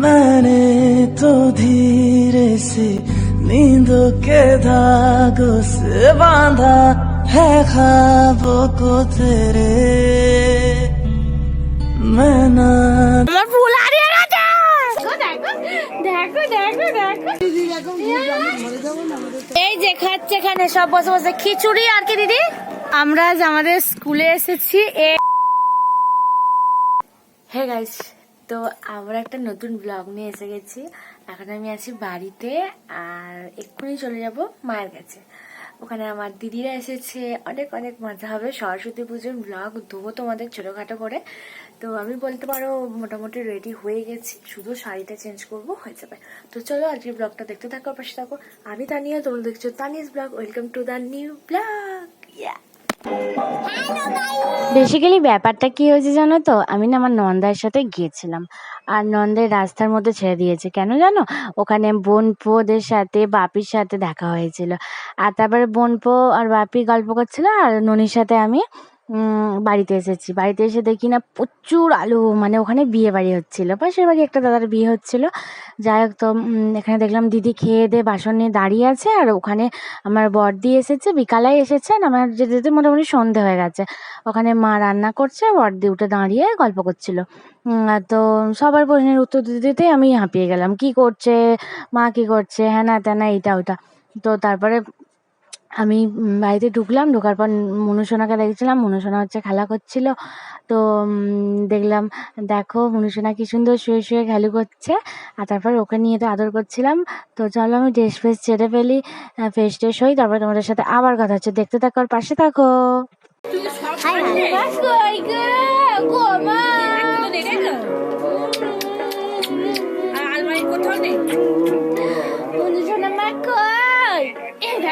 मैंने तो धीरे से नींदों के धागों से बांधा है ख्वाबों को तेरे मैं ना আমার ফুল হারিয়ে গেছে দেখো দেখো দেখো দেখো এই যে খাচ্ছে এখানে সব বসে বসে খিচুড়ি আর কি দিদি আমরা আজ আমাদের স্কুলে এসেছি হে গাইস তো আমরা একটা নতুন ব্লগ নিয়ে এসে গেছি। এখন আমি আছি বাড়িতে আর এক্ষুনি চলে যাব মায়ের কাছে। ওখানে আমার দিদিরা এসেছে। অনেক অনেক মজা হবে। সরস্বতী পুজোর ব্লগ দেবো তোমাদের ছোটোখাটো করে। তো আমি বলতে পারো মোটামুটি রেডি হয়ে গেছি। শুধু শাড়িটা চেঞ্জ করব, হয়ে যাবে। তো চলো আজকে ব্লগটা দেখতে থাকো পাশে থাকো। আমি তানিয়া, তোমরা দেখছ Tani's blog welcome to the new blog yeah basically ব্যাপারটা কি হয়েছে জানো তো? আমি না আমার নন্দার সাথে গিয়েছিলাম। আর নন্দের রাস্তার মধ্যে ছেড়ে দিয়েছে। কেন জানো? ওখানে বোনপোদের সাথে, বাপির সাথে দেখা হয়েছিল। আর তারপরে বোনপো আর বাপি গল্প করছিল। আর ননির সাথে আমি বাড়িতে এসেছি। বাড়িতে এসে দেখি না প্রচুর আলু মানে ওখানে বিয়ে বাড়ি হচ্ছিল। পাশের বাড়ি একটা দাদার বিয়ে হচ্ছিল। যাই হোক, তো এখানে দেখলাম দিদি খেয়ে দিয়ে বাসন নিয়ে দাঁড়িয়ে আছে, আর ওখানে আমার বড়দি এসেছে বিকালে এসেছে, আর আমার যেতে যেতে মোটামুটি সন্ধে হয়ে গেছে। ওখানে মা রান্না করছে, বড়দি উঠে দাঁড়িয়ে গল্প করছিল। তো, সবার প্রশ্নের উত্তর দিতে দিতে আমি হাঁপিয়ে গেলাম। কি করছে? মা কি করছে? হ্যাঁ না তেনা এইটা ওইটা। তো তারপরে আমি বাড়িতে ঢুকলাম ঢোকার পর মনুসোনাকে দেখছিলাম মনুসোনা হচ্ছে খেলা করছিল। তো দেখলাম দেখো মনুসোনা কি সুন্দর শুয়ে শুয়ে খেলু করছে। আর তারপর ওকে নিয়ে তো আদর করছিলাম। তো চলো আমি ড্রেস ফ্রেস ছেড়ে ফেলি ফ্রেশ ট্রেশ হই তারপরে তোমাদের সাথে আবার কথা হচ্ছে। দেখতে থাকো আর পাশে থাকো।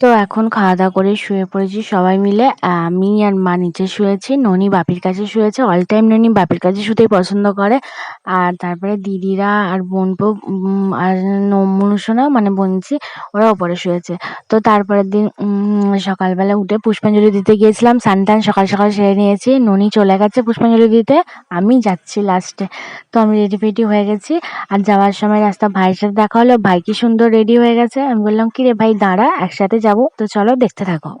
তো এখন খাওয়া দাওয়া করে শুয়ে পড়েছি সবাই মিলে। আমি আর মা নিচে শুয়েছি, ননি বাপির কাছে শুয়েছে। অল টাইম ননি বাপির কাছে শুতেই পছন্দ করে। আর তারপরে দিদিরা আর বোনপো আর মনুষনা মানে বনছি ওরা ওপরে শুয়েছে। তো তারপরের দিন সকালবেলা উঠে পুষ্পাঞ্জলি দিতে গিয়েছিলাম। স্নান টান সকাল সকাল সেরে নিয়েছি। ননি চলে গেছে পুষ্পাঞ্জলি দিতে। আমি যাচ্ছি লাস্টে তো আমি রেডি ফেডি হয়ে গেছি। আর যাওয়ার সময় রাস্তা ভাইয়ের সাথে দেখা হলো। ভাই কি সুন্দর রেডি হয়ে গেছে। আমি বললাম কি রে ভাই, দাঁড়া, একসাথে যাব তো চলো দেখতে থাকো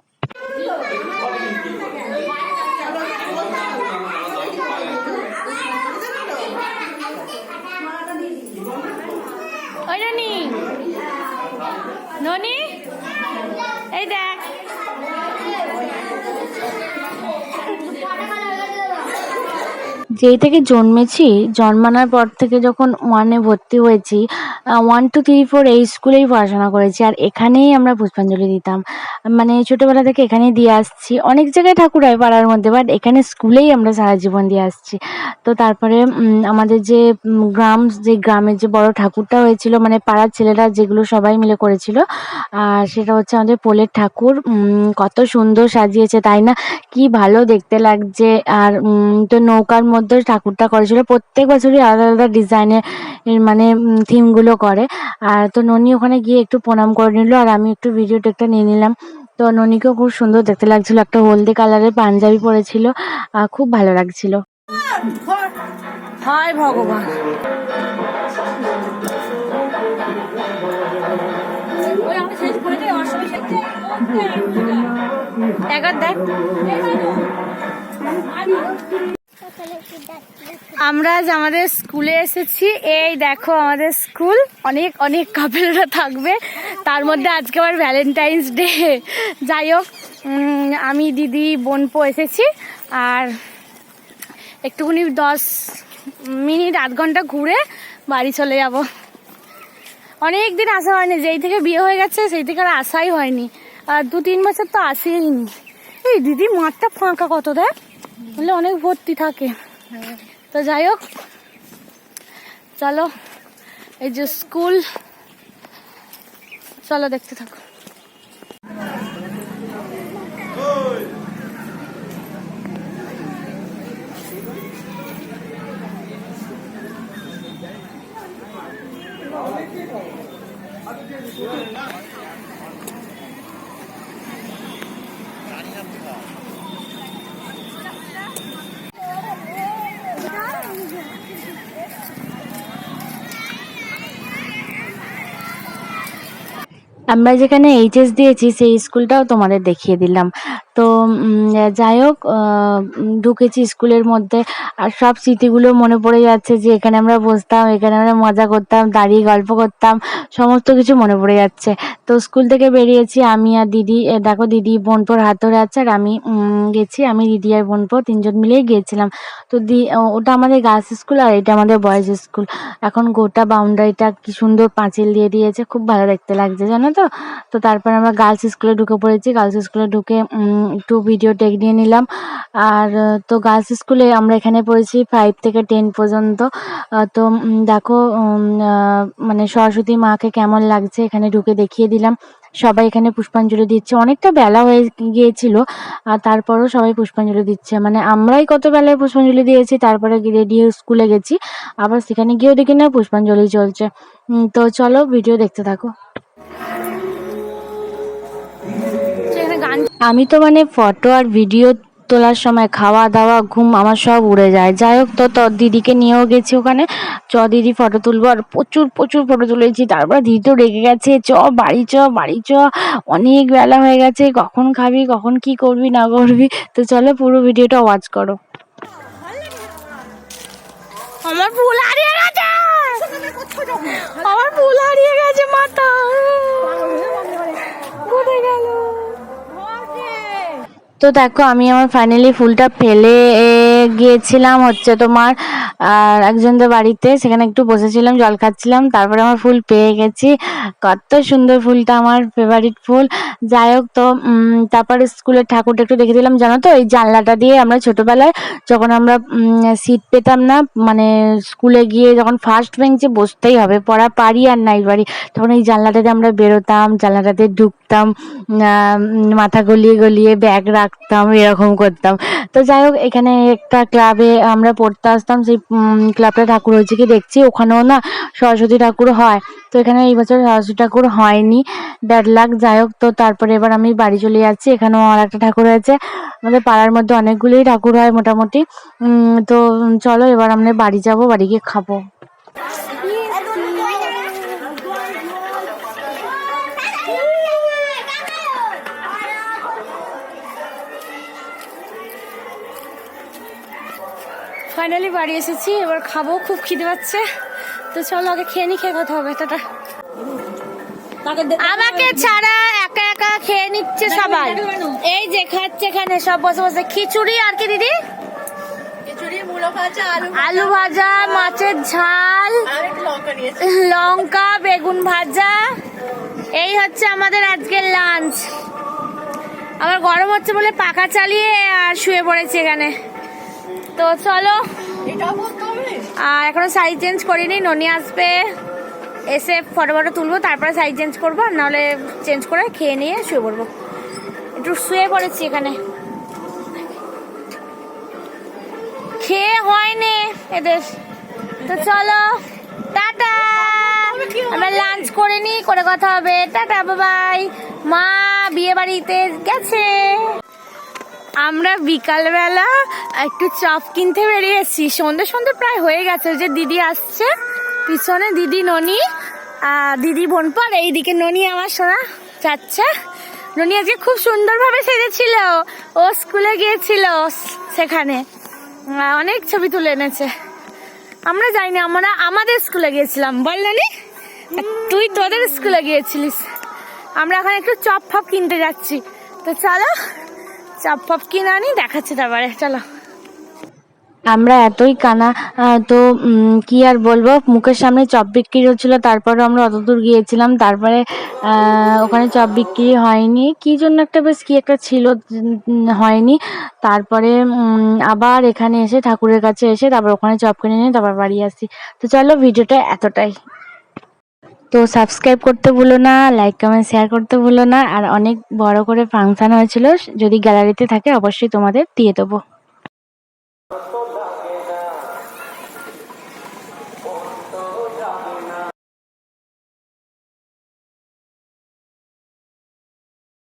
ওই ননি ননি এই দেখ যেই থেকে জন্মেছি, জন্মানোর পর থেকে যখন ওয়ানে ভর্তি হয়েছি ওয়ান টু থ্রি ফোর এই স্কুলেই পড়াশোনা করেছি। আর এখানেই আমরা পুষ্পাঞ্জলি দিতাম। মানে ছোটোবেলা থেকে এখানেই দিয়ে আসছি। অনেক জায়গায় ঠাকুর হয় পাড়ার মধ্যে বাট এখানে স্কুলেই আমরা সারা জীবন দিয়ে আসছি। তো তারপরে আমাদের যে গ্রাম, যে গ্রামের যে বড় ঠাকুরটা হয়েছিল মানে পাড়ার ছেলেরা যেগুলো সবাই মিলে করেছিল, আর সেটা হচ্ছে আমাদের পোলের ঠাকুর। কত সুন্দর সাজিয়েছে, তাই না? কি ভালো দেখতে লাগছে। আর তো নৌকার মধ্যে ঠাকুরটা করেছিল প্রত্যেক বছরই আলাদা আলাদা ডিজাইনের মানে থিমগুলো করে। আর তো ননি ওখানে গিয়ে একটু প্রণাম করে নিল আর আমি একটু ভিডিও টেকটা নিয়ে নিলাম। তো ননিকেও খুব সুন্দর দেখতে লাগছিল। একটা হলদি কালারের পাঞ্জাবি পরেছিল। আর খুব ভালো লাগছিল। হায় ভগবান। দেখ। আমরা আজ আমাদের স্কুলে এসেছি। এই দেখো আমাদের স্কুল। অনেক অনেক কাপেলরা থাকবে। তার মধ্যে আজকে আবার ভ্যালেন্টাইন্স ডে যাই হোক আমি, দিদি, বোনপো এসেছি। আর একটুখানি দশ মিনিট, আধ ঘণ্টা ঘুরে বাড়ি চলে যাব। অনেক দিন আসা হয়নি। যেই থেকে বিয়ে হয়ে গেছে, সেই থেকে আর আসাই হয়নি। আর দু তিন বছর তো আসেইনি। এই দিদি মাঠটা ফাঁকা কত দেখ? তাহলে অনেক ভর্তি থাকে তো যাই হোক, চলো, এই যে স্কুল, চলো দেখতে থাকো Thank you. আমরা যেখানে এইচএস দিয়েছি সেই স্কুলটাও তোমাদের দেখিয়ে দিলাম। তো যাই হোক ঢুকেছি স্কুলের মধ্যে আর সব স্মৃতিগুলো মনে পড়ে যাচ্ছে যে এখানে আমরা বসতাম, এখানে আমরা মজা করতাম, দাঁড়িয়ে গল্প করতাম, সমস্ত কিছু মনে পড়ে যাচ্ছে। তো স্কুল থেকে বেরিয়েছি আমি আর দিদি দেখো দিদি বোনপোর হাত ধরে আছে আর আমি গেছি, আমি, দিদি আর বোনপো তিনজন মিলেই গিয়েছিলাম। তো দি ওটা আমাদের গার্লস স্কুল আর এটা আমাদের বয়েজ স্কুল। এখন গোটা বাউন্ডারিটা কি সুন্দর পাঁচিল দিয়ে দিয়েছে, খুব ভালো দেখতে লাগছে, জানো তো? তো তারপর আমরা গার্লস স্কুলে ঢুকে পড়েছি, গার্লস স্কুলে ঢুকে একটু ভিডিও টেক নিয়ে নিলাম। আর তো গার্লস স্কুলে আমরা এখানে পড়েছি ফাইভ থেকে টেন পর্যন্ত। তো দেখো মানে সরস্বতী মাকে কেমন লাগছে এখানে ঢুকে দেখিয়ে দিলাম। সবাই এখানে পুষ্পাঞ্জলি দিচ্ছে। অনেকটা বেলা হয়ে গিয়েছিল, আর তারপরও সবাই পুষ্পাঞ্জলি দিচ্ছে। মানে আমরাই কত বেলায় পুষ্পাঞ্জলি দিয়েছি, তারপরে রেডিও স্কুলে গেছি। আবার সেখানে গিয়েও দেখি না পুষ্পাঞ্জলি চলছে। তো চলো ভিডিও দেখতে থাকো। আমি তো মানে ফটো আর ভিডিও তোলার সময় খাওয়া দাওয়া, ঘুম আমার সব উড়ে যায়। যাই হোক, তো তোর দিদিকে নিয়েও গেছি ওখানে। চ দিদি ফটো তুলবো। আর প্রচুর প্রচুর ফটো তুলেছি। তারপর দিদি তো রেগে গেছে। চ, বাড়ি চ বাড়ি চ। অনেক বেলা হয়ে গেছে। কখন খাবি, কখন কি করবি, না করবি? তো চলো পুরো ভিডিওটা ওয়াচ করো। আমার ফুল হারিয়ে গেছে! আমার ফুল হারিয়ে গেছে মাথা তো দেখো আমি আমার ফাইনালি ফুলটা ফেলে গিয়েছিলাম হচ্ছে তোমার একজনদের বাড়িতে, সেখানে একটু বসেছিলাম, জল খাচ্ছিলাম, তারপরে আমার ফুল পেয়ে গেছি। কত সুন্দর ফুলটা আমার ফেভারিট ফুল। যাই হোক তো তারপরে স্কুলের ঠাকুরটা একটু দেখে দিলাম, জানো তো, এই জানলাটা দিয়ে আমরা ছোটবেলায় যখন আমরা সিট পেতাম না মানে স্কুলে গিয়ে যখন ফার্স্ট বেঞ্চে বসতেই হবে, পড়া পারি আর নাই পারি, তখন এই জানলাটাতে আমরা বেরোতাম জানলাটাতে ঢুকতাম মাথা গলিয়ে গলিয়ে ব্যাগ রাখতাম, এরকম করতাম। তো যাই হোক, এখানে একটা ক্লাবে আমরা পড়তে আসতাম, সেই ক্লাবটা ঠাকুর হয়েছে কি দেখছি? ওখানেও না সরস্বতী ঠাকুর হয়। তো এখানে এই বছর সরস্বতী ঠাকুর হয়নি। দেড় লাখ যাই হোক, তো তারপরে এবার আমি বাড়ি চলে যাচ্ছি। এখানেও আর একটা ঠাকুর হয়েছে। আমাদের পাড়ার মধ্যে অনেকগুলোই ঠাকুর হয় মোটামুটি। তো চলো, এবার আমরা বাড়ি যাব, বাড়ি গিয়ে খাব। ফাইনালি বাড়ি এসেছি এবার খাব খুব খিদে পাচ্ছে। তো চলো আগে খেয়ে নি খেয়ে কথা হবে টাটা। আমাকে ছাড়া একা একা খেয়ে নিচ্ছে সবাই। এই যে খাচ্ছে এখানে সব বসে বসে। খিচুড়ি আর কি দিদি? আলু ভাজা। মাছের ঝাল লঙ্কা বেগুন ভাজা। এই হচ্ছে আমাদের আজকের লাঞ্চ আবার গরম হচ্ছে বলে পাখা চালিয়ে আর শুয়ে পড়েছি এখানে। তো চলো। আর এখনও শাড়ি চেঞ্জ করিনি ননি আসবে। এসে ফটো ফটো তুলবো তারপরে শাড়ি চেঞ্জ করব নাহলে চেঞ্জ করে খেয়ে নিয়ে শুয়ে পড়ব। একটু শুয়ে পড়েছি এখানে। খেয়ে হয়নি এদের। তো চলো টাটা। আমরা লাঞ্চ করে নি করে কথা হবে। টাটা বাবাই মা বিয়ে বাড়িতে গেছে। আমরা বিকালবেলা একটু চপ কিনতে বেরিয়েছি। সন্ধে সন্ধে প্রায় হয়ে গেছে যে দিদি আসছে। পিছনে দিদি ননি দিদি বোনপার এইদিকে ননি আমার সোনা যাচ্ছে। ননি আজকে খুব সুন্দরভাবে সেজেছিল। ও স্কুলে গিয়েছিল সেখানে। অনেক ছবি তুলে এনেছে। আমরা যাইনি, আমরা আমাদের স্কুলে গিয়েছিলাম। বল নানি, তুই তোদের স্কুলে গিয়েছিলিস। আমরা এখন একটু চপ ফপ কিনতে যাচ্ছি। তো চলো চপ ফপ কিনে আনি, দেখাচ্ছি তারপরে, চলো। আমরা এতই কানা তো কি আর বলব? মুখের সামনে চপ বিক্রি হচ্ছিল তারপরে আমরা অত দূর গিয়েছিলাম, তারপরে ওখানে চপ বিক্রি হয়নি। কি জন্য একটা বেশ, কি একটা ছিল হয়নি। তারপরে আবার এখানে এসে ঠাকুরের কাছে এসে তারপর ওখানে চপ কিনে নিয়ে তারপর বাড়ি আসি। তো চলো, ভিডিওটা এতটাই। তো সাবস্ক্রাইব করতে ভুলো না লাইক কমেন্ট শেয়ার করতে ভুলো না। আর অনেক বড় করে ফাংশন হয়েছিল, যদি গ্যালারিতে থাকে অবশ্যই তোমাদের দিয়ে দেবো।